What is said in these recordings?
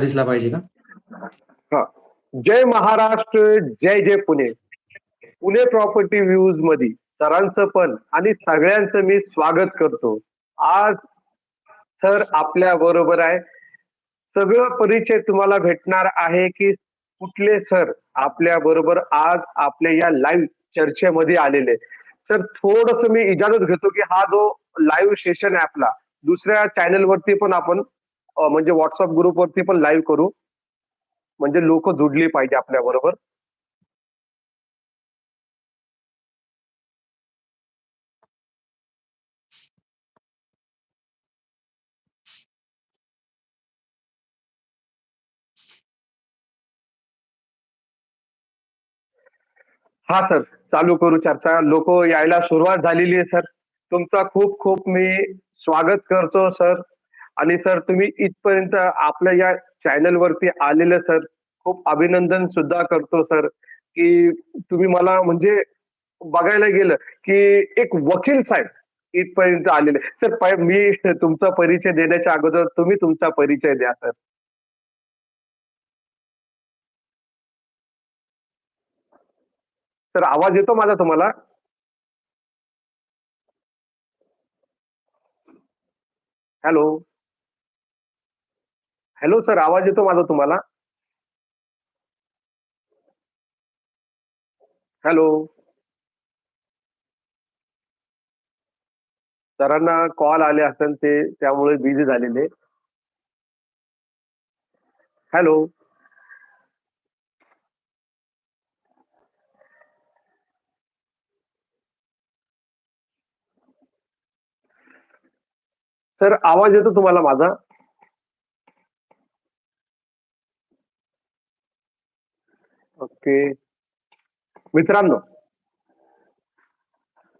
दिसला पाहिजे का? हा. जय महाराष्ट्र जय जय पुणे. पुणे प्रॉपर्टी व्ह्यूजमध्ये सरांचं पण आणि सगळ्यांचं मी स्वागत करतो. आज सर आपल्या बरोबर आहे. सगळं परिचय तुम्हाला भेटणार आहे की कुठले सर आपल्या बरोबर आज आपल्या या लाईव्ह चर्चेमध्ये आलेले. सर थोडस मी इजाजत घेतो की हा जो लाईव्ह सेशन आहे आपला दुसऱ्या चॅनल वरती पण आपण म्हणजे व्हॉट्सअप ग्रुप वरती पण लाईव्ह करू. म्हणजे लोक जुडली पाहिजे आपल्या बरोबर. हा सर चालू करू चर्चा. लोक यायला सुरुवात झालेली आहे सर. तुमचा खूप खूप मी स्वागत करतो सर. आणि सर तुम्ही इथपर्यंत आपल्या या चॅनल वरती आलेले सर खूप अभिनंदन सुद्धा करतो सर की तुम्ही मला म्हणजे बघायला गेलं की एक वकील साहेब इथपर्यंत आलेले. सर मी तुमचा परिचय देण्याच्या अगोदर तुम्ही तुमचा परिचय द्या सर. सर आवाज येतो माझा तुम्हाला? हॅलो? हॅलो सर आवाज येतो माझा तुम्हाला? हॅलो? सरांना कॉल आले असेल ते त्यामुळे बिझी झालेले. हॅलो? सर आवाज येतो तुम्हाला माझा? ओके. मित्रांनो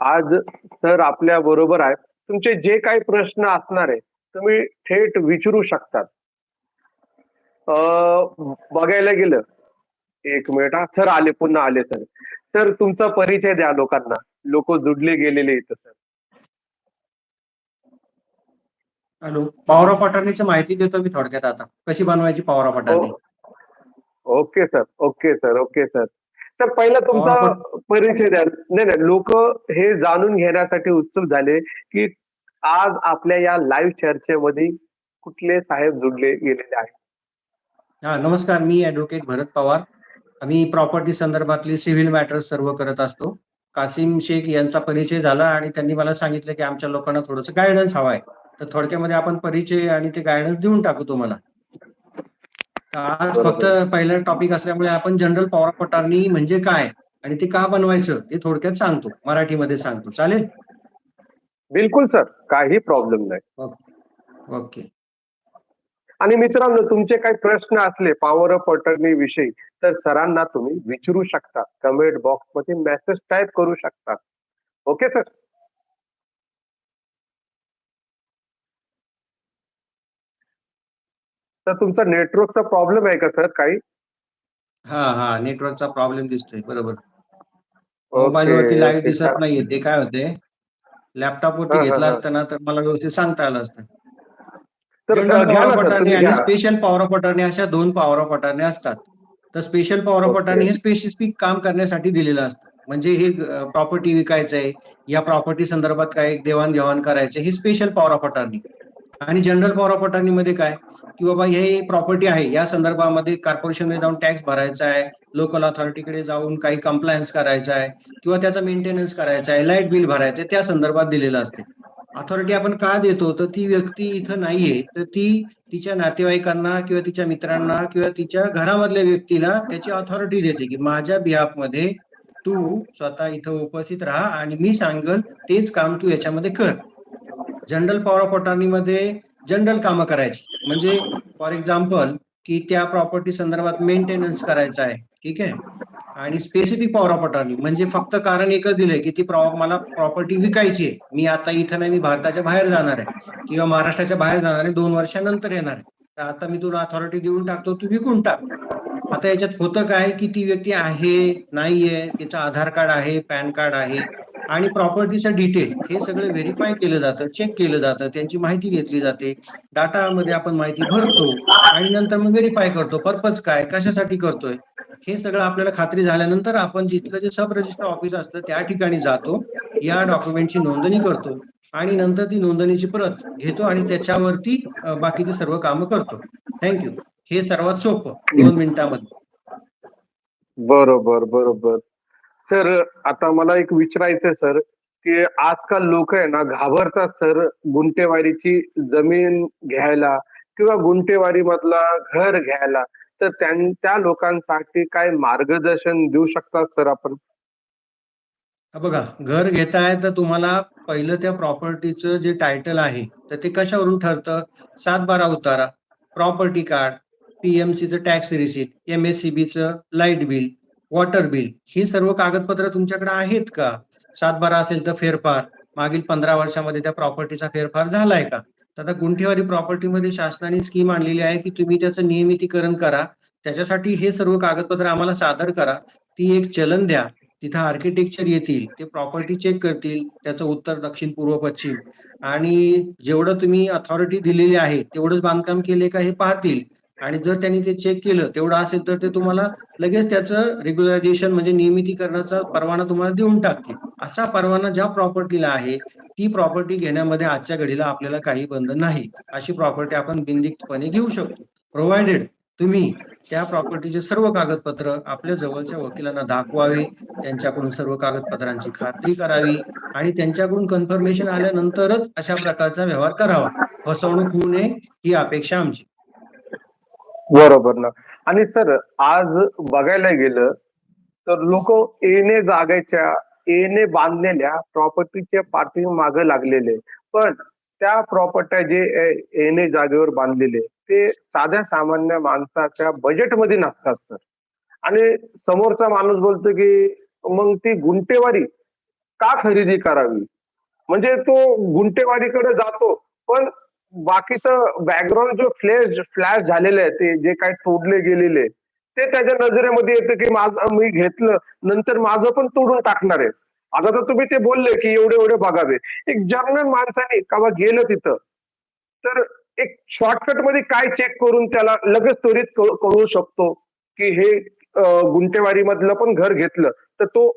आज सर आपल्या बरोबर आहेत. तुमचे जे काही प्रश्न असणार आहे तुम्ही थेट विचारू शकतात. बघायला गेलं. एक मिनिट हा सर आले पुन्हा आले सर. सर तुमचा परिचय द्या लोकांना. लोक जुडले गेलेले इथं सर. हॅलो. पॉवर अटर्नीची माहिती देतो मी थोडक्यात आता. कशी बनवायची power of attorney okay sir okay sir okay sir. Sir पहिला तुमचा परिचय द्या. नाही नाही लोक हे जाणून घेण्यासाठी उत्सुक झाले की आज आपल्या या लाईव्ह चर्चेमध्ये कुठले साहेब जुडले गेलेले आहेत? हा नमस्कार मी ऍडव्होकेट भरत पवार. आम्ही प्रॉपर्टी संदर्भातली सिव्हिल मॅटर्स सर्व करत असतो. कासिम शेख यांचा परिचय झाला आणि त्यांनी मला सांगितलं की आमच्या लोकांना थोडंसं गायडन्स हवाय तर थोडक्यामध्ये आपण परिचय आणि ते गायडन्स देऊन टाकू तुम्हाला. तर आज. फक्त पहिला टॉपिक असल्यामुळे आपण जनरल पॉवर ऑफ अटर्नी म्हणजे काय आणि ते का बनवायचं ते थोडक्यात सांगतो. मराठीमध्ये सांगतो. चालेल? बिलकुल सर. काही प्रॉब्लेम नाही. ओके आणि मित्रांनो तुमचे काही प्रश्न असले पॉवर ऑफ अटर्नी विषयी तर सरांना तुम्ही विचारू शकता. कमेंट बॉक्समध्ये मेसेज टाईप करू शकता. Okay sir? तर तुमचा नेटवर्कचा प्रॉब्लेम आहे का सर काही? हा हा नेटवर्कचा प्रॉब्लेम दिसतोय बरोबर. मोबाईल वरती लाईव्ह दिसत. नाहीये ते काय होते? लॅपटॉप वरती घेतला. असताना तर मला व्यवस्थित सांगता आलं असतं. आणि स्पेशल पॉवर ऑफ अटर्नी अशा दोन पॉवर ऑफ अटर्नी असतात. तर स्पेशल पॉवर. अटर्नी हे स्पेसिफिक काम करण्यासाठी दिलेलं असतं. म्हणजे हे प्रॉपर्टी विकायचंय या प्रॉपर्टी संदर्भात काय देवाणघेवाण करायचे हे स्पेशल पॉवर ऑफ अटर्नी आणि जनरल पॉवर ऑफ अटर्नी मध्ये काय? की बाबा हे प्रॉपर्टी आहे या संदर्भामध्ये कॉर्पोरेशनमध्ये जाऊन टॅक्स भरायचा आहे लोकल अथॉरिटीकडे जाऊन काही कंप्लायन्स करायचा आहे किंवा त्याचा मेंटेनन्स करायचा आहे लाइट बिल भरायचं आहे त्या संदर्भात दिलेलं असते. अथॉरिटी आपण का देतो? तर ती व्यक्ती इथं नाहीये. तर ती तिच्या नातेवाईकांना किंवा तिच्या मित्रांना किंवा तिच्या घरामधल्या व्यक्तीला त्याची अथॉरिटी देते की माझ्या बिहाफमध्ये तू स्वतः इथं उपस्थित राहा आणि मी सांगल तेच काम तू याच्यामध्ये कर. जनरल पॉवर ऑफमध्ये जनरल कामं करायची. म्हणजे फॉर एक्झाम्पल की त्या प्रॉपर्टी संदर्भात मेंटेनन्स करायचा आहे. ठीक आहे? आणि स्पेसिफिक पॉवर ऑफ अटॉर्नी म्हणजे फक्त कारण एकच दिलंय की ती प्रॉ- मला प्रॉपर्टी विकायची आहे. मी आता इथं नाही मी भारताच्या बाहेर जाणार आहे. किंवा महाराष्ट्राच्या बाहेर जाणार आहे दोन वर्षानंतर येणार आहे. तर आता मी तुला अथॉरिटी देऊन टाकतो तू विकून टाक. आता याच्यात होतं काय की ती व्यक्ती आहे नाहीये तिचं आधार कार्ड आहे पॅन कार्ड आहे आणि प्रॉपर्टीचं डिटेल हे सगळं व्हेरीफाय केलं जातं चेक केलं जातं त्यांची माहिती घेतली जाते. डाटामध्ये आपण माहिती भरतो आणि नंतर मग व्हेरीफाय करतो पर्पज काय कशासाठी करतोय. हे सगळं आपल्याला खात्री झाल्यानंतर आपण जिथलं जे सब रजिस्टर ऑफिस असतं त्या ठिकाणी जातो या डॉक्युमेंटची नोंदणी करतो आणि नंतर ती नोंदणीची प्रत घेतो आणि त्याच्यावरती बाकीचे सर्व कामं करतो. थँक्यू हे सर्वात सोपं दोन मिनिटामध्ये. बरोबर बरोबर. सर आता मला एक विचारायचं सर की आजकाल लोक आहे ना घाबरतात सर गुंटेवारीची जमीन घ्यायला किंवा गुंटेवारी मधला घर घ्यायला. तर त्यां- त्या लोकांसाठी काय मार्गदर्शन देऊ शकतात सर आपण? हा बघा घर घेताय तर तुम्हाला पहिलं त्या प्रॉपर्टीचं जे टायटल आहे तर ते कशावरून ठरतं? सात बारा उतारा प्रॉपर्टी कार्ड पीएमसीचं टॅक्स रिसिट एम एस चं लाइट बिल वॉटर बिल ही सर्व कागदपत्र तुमच्याकडे आहेत का? सातबारा असेल तर फेरफार. मागील पंधरा वर्षामध्ये त्या प्रॉपर्टीचा फेरफार झालाय का? तर आता गुंठेवारी प्रॉपर्टीमध्ये शासनाने स्कीम आणलेली आहे की तुम्ही त्याचं नियमितीकरण करा. त्याच्यासाठी हे सर्व कागदपत्र आम्हाला सादर करा. ती एक चलन द्या. तिथं आर्किटेक्चर येतील. ते प्रॉपर्टी चेक करतील. त्याचं उत्तर दक्षिण पूर्व पश्चिम. आणि जेवढं तुम्ही अथॉरिटी दिलेली आहे तेवढंच बांधकाम केले का हे पाहतील. आणि जर त्यांनी ते चेक केलं तेवढं असेल तर ते तुम्हाला लगेच त्याचं रेग्युलरायझेशन म्हणजे नियमितीकरणाचा परवाना तुम्हाला देऊन टाकतील. असा परवाना ज्या प्रॉपर्टीला आहे ती प्रॉपर्टी घेण्यामध्ये आजच्या घडीला आपल्याला काही बंधन नाही. अशी प्रॉपर्टी आपण बिनदिक्तपणे घेऊ शकतो. प्रोव्हाइडेड तुम्ही त्या प्रॉपर्टीचे सर्व कागदपत्र आपल्या जवळच्या वकिलांना दाखवावे त्यांच्याकडून सर्व कागदपत्रांची खात्री करावी आणि त्यांच्याकडून कन्फर्मेशन आल्यानंतरच अशा प्रकारचा व्यवहार करावा. फसवणूक होऊ नये ही अपेक्षा आमची. बरोबर ना. आणि सर आज बघायला गेलं तर लोक येणे जागेच्या येणे बांधलेल्या प्रॉपर्टीच्या पाठी मागे लागलेले. पण त्या प्रॉपर्ट्या जे येणे जागेवर बांधलेले ते साध्या सामान्य माणसाच्या बजेटमध्ये नसतात सर. आणि समोरचा माणूस बोलतो की मग ती गुंटेवारी का खरेदी करावी? म्हणजे तो गुंटेवारीकडे जातो. पण बाकीचं बॅकग्राऊंड जो फ्लॅश फ्लॅश झालेले आहे ते जे काही तोडले गेलेले ते त्याच्या नजरेमध्ये येतं की माझं मी घेतलं नंतर माझं पण तोडून टाकणार आहे. आता तर तुम्ही ते बोलले की एवढे एवढे बघावे. एक जर्नल माणसाने कवा गेलं तिथं तर एक शॉर्टकटमध्ये काय चेक करून त्याला लगेच त्वरित कळ- कळू शकतो की हे अं, गुंटेवारी मधलं पण घर घेतलं तर तो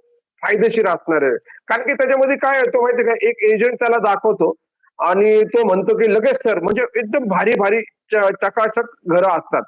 फायदेशीर असणार आहे. कारण की त्याच्यामध्ये काय होतं माहिती का एक एजंट त्याला दाखवतो आणि तो म्हणतो की लगेच सर म्हणजे एकदम भारी भारी चकाचक घरं असतात.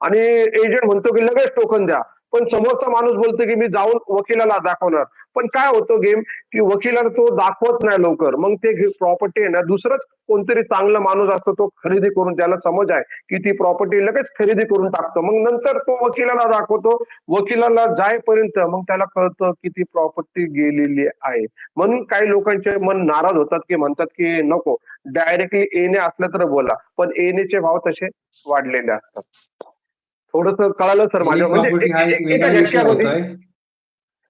आणि एजंट म्हणतो की लगेच टोकन द्या. पण समोरचा माणूस बोलतो की मी जाऊन वकिलाला दाखवणार. पण काय होतं गेम की वकिलाला तो दाखवत नाही लवकर मग ते प्रॉपर्टी आहे ना दुसरंच कोणतरी चांगला माणूस असतो तो खरेदी करून त्याला समज आहे की ती प्रॉपर्टी लगेच खरेदी करून टाकतो मग नंतर तो वकिलाला दाखवतो वकिलाला जायपर्यंत मग त्याला कळतं की ती प्रॉपर्टी गेलेली आहे म्हणून काही लोकांचे मन नाराज होतात की म्हणतात की नको डायरेक्टली येणे असलं तर बोला पण येण्याचे भाव तसे वाढलेले असतात थोडस कळालं सर माझ्या म्हणजे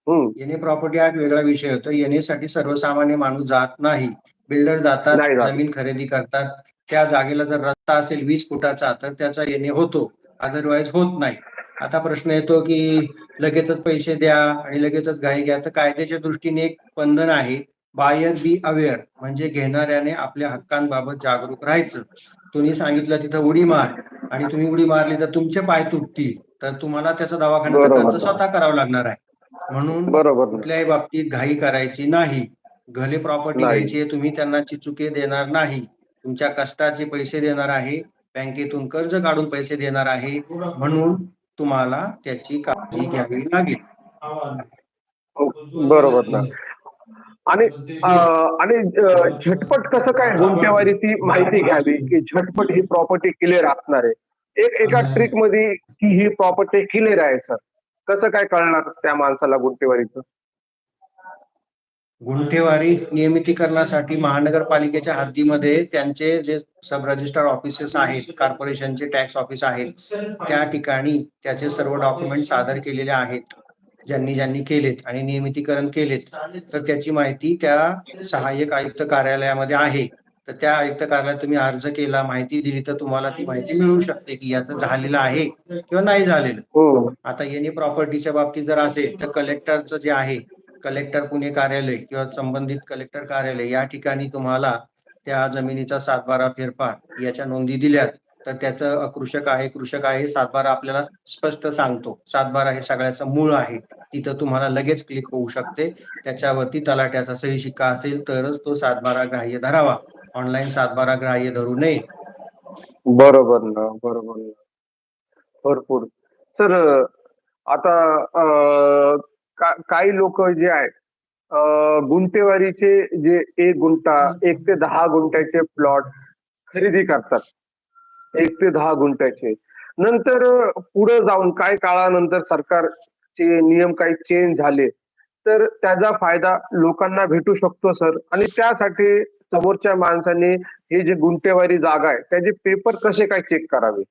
हा हम्म, येणे प्रॉपर्टी हा एक वेगळा विषय होतो. येण्यासाठी सर्वसामान्य माणूस जात नाही. बिल्डर जातात नाही जात. जमीन खरेदी करतात. त्या जागेला जर रस्ता असेल वीस फुटाचा तर त्याचा येणे होतो. अदरवाईज होत नाही. आता प्रश्न येतो की लगेचच पैसे द्या आणि लगेचच घाई घ्या. तर कायद्याच्या दृष्टीने एक बंधन आहे. बायर बी अवेअर म्हणजे घेणाऱ्याने आपल्या हक्कांबाबत जागरूक राहायचं. तुम्ही सांगितलं तिथं उडी मार. आणि तुम्ही उडी मारली तर तुमचे पाय तुटतील. तर तुम्हाला त्याचा दवाखान्याचा बरोबर. खर्च स्वतः करावा लागणार आहे. म्हणून बरोबर. कुठल्याही बाबतीत घाई करायची नाही. गले प्रॉपर्टी नाही. घ्यायची आहे, तुम्ही त्यांना चिचुके देणार नाही. तुमच्या कष्टाचे पैसे देणार आहे. बँकेतून कर्ज काढून पैसे देणार आहे. म्हणून तुम्हाला त्याची काळजी घ्यावी लागेल. बरोबर ना. आणि अं, आणि अं, झटपट कसं काय गुंठेवारी ती माहिती घ्यावी की झटपट ही प्रॉपर्टी क्लिअर असणार आहे? एक एका ट्रिकमध्ये की ही प्रॉपर्टी क्लिअर आहे सर कसं काय कळणार त्या माणसाला गुंठेवारीचं? गुंठेवारी नियमितीकरणासाठी महानगरपालिकेच्या हद्दीमध्ये त्यांचे जे सब रजिस्टर ऑफिसेस आहेत कॉर्पोरेशनचे टॅक्स ऑफिस आहेत त्या ठिकाणी त्याचे सर्व डॉक्युमेंट सादर केलेले आहेत ज्यांनी ज्यांनी केलेत आणि नियमितीकरण केलेत. तर त्याची माहिती त्या सहाय्यक आयुक्त कार्यालयामध्ये आहे. तर त्या आयुक्त कार्यालयात तुम्ही अर्ज केला माहिती दिली तर तुम्हाला ती माहिती मिळू शकते की याचं झालेलं आहे किंवा नाही झालेलं. हो. आता येणे प्रॉपर्टीच्या बाबतीत जर असेल तर कलेक्टरचं जे आहे कलेक्टर पुणे कार्यालय किंवा संबंधित कलेक्टर कार्यालय या ठिकाणी तुम्हाला त्या जमिनीचा सातबारा फेरफार याच्या नोंदी दिल्यात तर त्याचं अकृषक आहे कृषक आहे सातबारा आपल्याला स्पष्ट सांगतो. सातबारा हे सगळ्याचं मूळ आहे. तिथं तुम्हाला लगेच क्लिक होऊ शकते. त्याच्यावरती तलाट्याचा सही शिक्का असेल तरच तो सातबारा ग्राह्य धरावा. ऑनलाईन सातबारा ग्राह्य धरू नये. बरोबर ना बरोबर ना. भरपूर. सर आता अं, का- काही लोक जे आहेत अं, गुंठेवारीचे जे एक गुंठा एक ते दहा गुंठ्याचे प्लॉट खरेदी करतात. एक ते दहा गुंठ्याचे. नंतर पुढे जाऊन काही काळानंतर सरकारचे नियम काही चेंज झाले तर त्याचा फायदा लोकांना भेटू शकतो सर. आणि त्यासाठी समोरच्या माणसाने हे जे गुंठेवारी जागा आहे त्याचे पेपर कसे काय चेक करावे?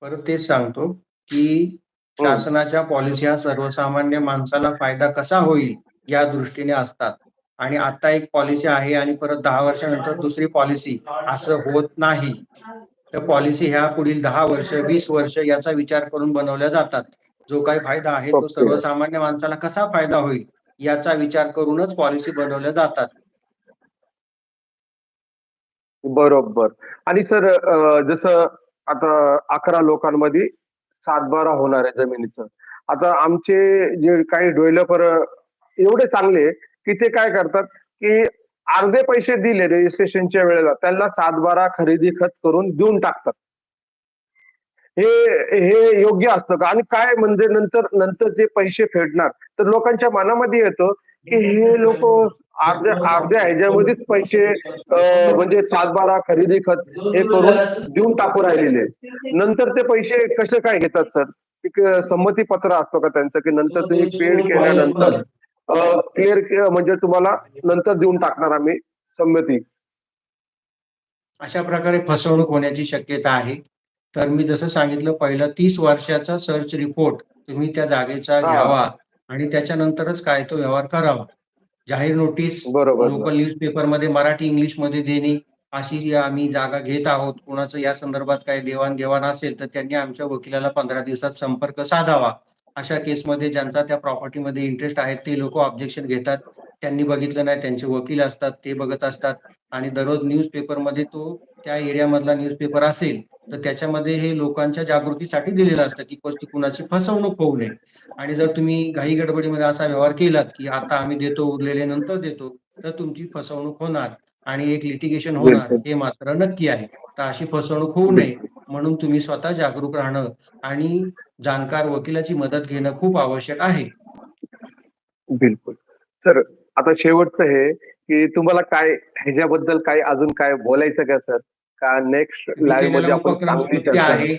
परत तेच सांगतो की शासनाच्या पॉलिसी ह्या सर्वसामान्य माणसाला फायदा कसा होईल या दृष्टीने असतात. आणि आता एक पॉलिसी आहे आणि परत दहा वर्षानंतर दुसरी पॉलिसी असं होत नाही. तर पॉलिसी ह्या पुढील दहा वर्ष वीस वर्ष याचा विचार करून बनवल्या जातात. जो काही फायदा आहे तो. सर्वसामान्य माणसाला कसा फायदा होईल? याचा विचार करूनच पॉलिसी बनवल्या जातात. बरोबर. आणि सर जसं आता अकरा लोकांमध्ये सातबारा होणार आहे जमिनीचं. आता आमचे जे काही डेव्हलपर एवढे चांगले की ते काय करतात की अर्धे पैसे दिले रजिस्ट्रेशनच्या वेळेला त्यांना सातबारा खरेदी खत करून देऊन टाकतात. हे हे योग्य असतं का? आणि काय म्हणजे नंतर नंतर जे पैसे फेडणार तर लोकांच्या मनामध्ये येतं की हे लोक अर्ध्या अर्ध्या ह्याच्यामध्येच पैसे म्हणजे म्हणजे सातबारा खरेदी खत हे करून देऊन टाकू राहिलेले नंतर ते पैसे कसे काय घेतात सर? एक संमती पत्र असतो का त्यांचं की नंतर तुम्ही पेड केल्यानंतर क्लिअर म्हणजे तुम्हाला नंतर देऊन टाकणार आम्ही संमती. अशा प्रकारे फसवणूक होण्याची शक्यता आहे. तर मी जसं सांगितलं पहिलं तीस वर्षाचा सर्च रिपोर्ट तुम्ही त्या जागेचा. घ्यावा आणि त्याच्यानंतरच काय तो व्यवहार करावा. जाहीर नोटीस लोकल न्यूजपेपरमध्ये मराठी इंग्लिशमध्ये देणे अशी जी आम्ही जागा घेत आहोत कुणाचं या संदर्भात काही देवाणघेवाण असेल तर त्यांनी आमच्या वकिलाला पंधरा दिवसात संपर्क साधावा. अशा केसमध्ये ज्यांचा त्या प्रॉपर्टीमध्ये इंटरेस्ट आहे ते लोक ऑब्जेक्शन घेतात. त्यांनी बघितलं नाही त्यांचे वकील असतात ते बघत असतात. आणि दररोज न्यूजपेपरमध्ये तो त्या एरियामधला न्यूजपेपर असेल तर त्याच्यामध्ये हे लोकांच्या जागृतीसाठी दिलेलं असतं की कोणती कुणाची फसवणूक होऊ नये. आणि जर तुम्ही घाई गडबडीमध्ये असा व्यवहार केलात की आता आम्ही देतो उरलेले नंतर देतो तर तुमची फसवणूक होणार आणि एक लिटिगेशन होणार. हे मात्र नक्की आहे. तर अशी फसवणूक होऊ नये म्हणून तुम्ही स्वतः जागरूक राहणं आणि जाणकार वकिलाची मदत घेणं खूप आवश्यक आहे. बिलकुल. सर आता शेवटचं हे की तुम्हाला काय ह्याच्याबद्दल काय अजून काय बोलायचं का सर? का नेक्स्ट लाईव्हमध्ये आपण चांगली चर्चा आहे.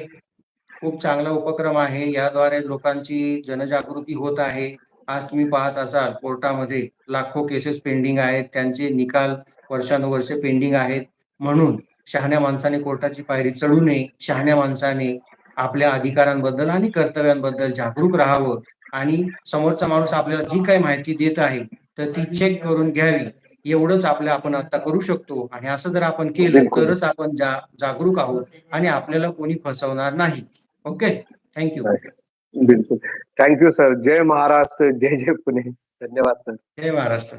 खूप चांगला उपक्रम आहे. याद्वारे लोकांची जनजागृती होत आहे. आज तुम्ही पाहत असाल कोर्टामध्ये लाखो केसेस पेंडिंग आहेत. त्यांचे निकाल वर्षानुवर्ष पेंडिंग आहेत. म्हणून शहाण्या माणसाने कोर्टाची पायरी चढू नये. शहाण्या माणसाने आपल्या अधिकारांबद्दल आणि कर्तव्यांबद्दल जागरूक राहावं. आणि समोरचा माणूस आपल्याला जी काही माहिती देत आहे तर ती चेक करून घ्यावी. एवढंच आपलं आपण आता करू शकतो. आणि असं जर आपण केलं. तरच आपण जा जागरूक आहोत आणि आपल्याला कोणी फसवणार नाही. ओके? थँक्यू बिलकुल. थँक्यू सर जय महाराष्ट्र. जय जय पुणे. धन्यवाद सर जय महाराष्ट्र.